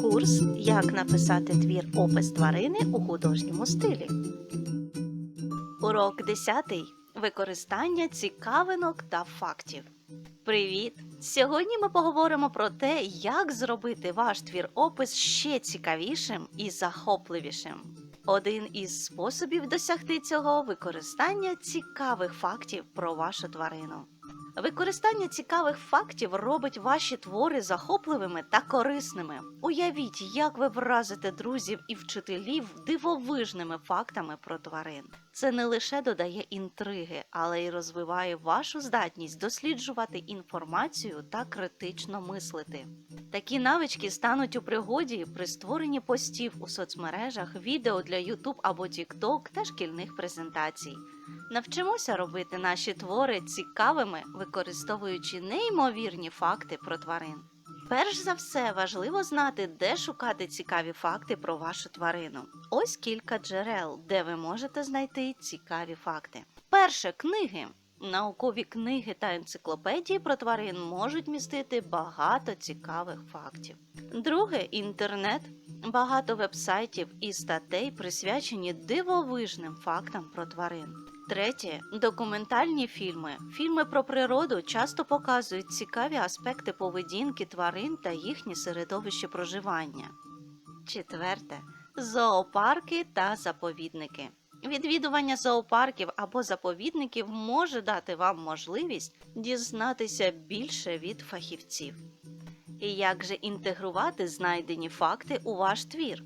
Курс Як написати твір опис тварини у художньому стилі. Урок 10. Використання цікавинок та фактів. Привіт! Сьогодні ми поговоримо про те, як зробити ваш твір опис ще цікавішим і захопливішим. Один із способів досягти цього використання цікавих фактів про вашу тварину. Використання цікавих фактів робить ваші твори захопливими та корисними. Уявіть, як ви вразите друзів і вчителів дивовижними фактами про тварин. Це не лише додає інтриги, але й розвиває вашу здатність досліджувати інформацію та критично мислити. Такі навички стануть у пригоді при створенні постів у соцмережах, відео для YouTube або TikTok та шкільних презентацій. Навчимося робити наші твори цікавими, використовуючи неймовірні факти про тварин. Перш за все, важливо знати, де шукати цікаві факти про вашу тварину. Ось кілька джерел, де ви можете знайти цікаві факти. Перше книги. Наукові книги та енциклопедії про тварин можуть містити багато цікавих фактів. Друге інтернет. Багато вебсайтів і статей присвячені дивовижним фактам про тварин. Третє документальні фільми. Фільми про природу часто показують цікаві аспекти поведінки тварин та їхнє середовище проживання. Четверте зоопарки та заповідники. Відвідування зоопарків або заповідників може дати вам можливість дізнатися більше від фахівців. І як же інтегрувати знайдені факти у ваш твір?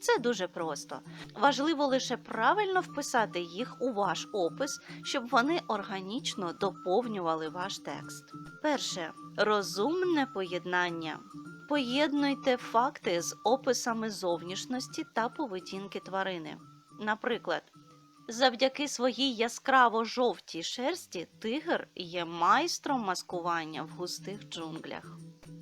Це дуже просто. Важливо лише правильно вписати їх у ваш опис, щоб вони органічно доповнювали ваш текст. Перше розумне поєднання. Поєднуйте факти з описами зовнішності та поведінки тварини. Наприклад, завдяки своїй яскраво жовтій шерсті тигр є майстром маскування в густих джунглях.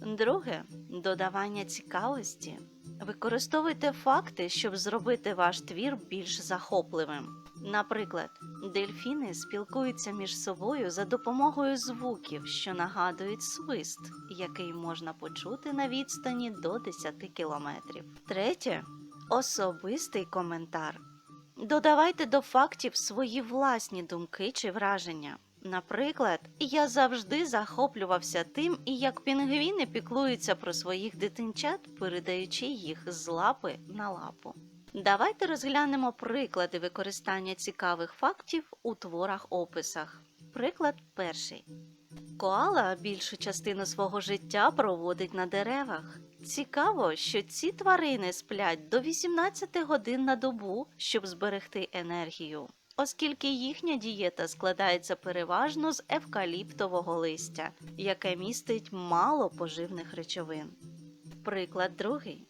Друге додавання цікавості. Використовуйте факти, щоб зробити ваш твір більш захопливим. Наприклад, дельфіни спілкуються між собою за допомогою звуків, що нагадують свист, який можна почути на відстані до 10 кілометрів. Третє особистий коментар. Додавайте до фактів свої власні думки чи враження. Наприклад, я завжди захоплювався тим, і як пінгвіни піклуються про своїх дитинчат, передаючи їх з лапи на лапу. Давайте розглянемо приклади використання цікавих фактів у творах-описах. Приклад перший. Коала більшу частину свого життя проводить на деревах. Цікаво, що ці тварини сплять до 18 годин на добу, щоб зберегти енергію оскільки їхня дієта складається переважно з евкаліптового листя, яке містить мало поживних речовин. Приклад другий.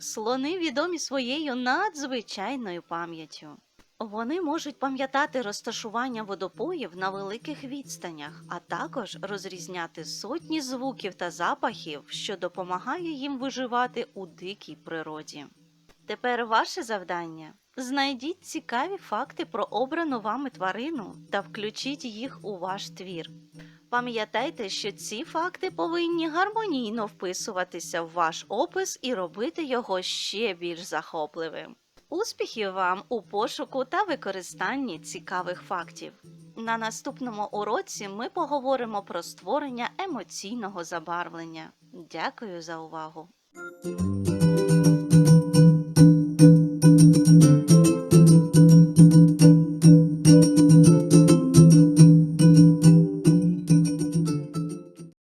Слони відомі своєю надзвичайною пам'яттю. Вони можуть пам'ятати розташування водопоїв на великих відстанях, а також розрізняти сотні звуків та запахів, що допомагає їм виживати у дикій природі. Тепер ваше завдання Знайдіть цікаві факти про обрану вами тварину та включіть їх у ваш твір. Пам'ятайте, що ці факти повинні гармонійно вписуватися в ваш опис і робити його ще більш захопливим. Успіхів вам у пошуку та використанні цікавих фактів. На наступному уроці ми поговоримо про створення емоційного забарвлення. Дякую за увагу!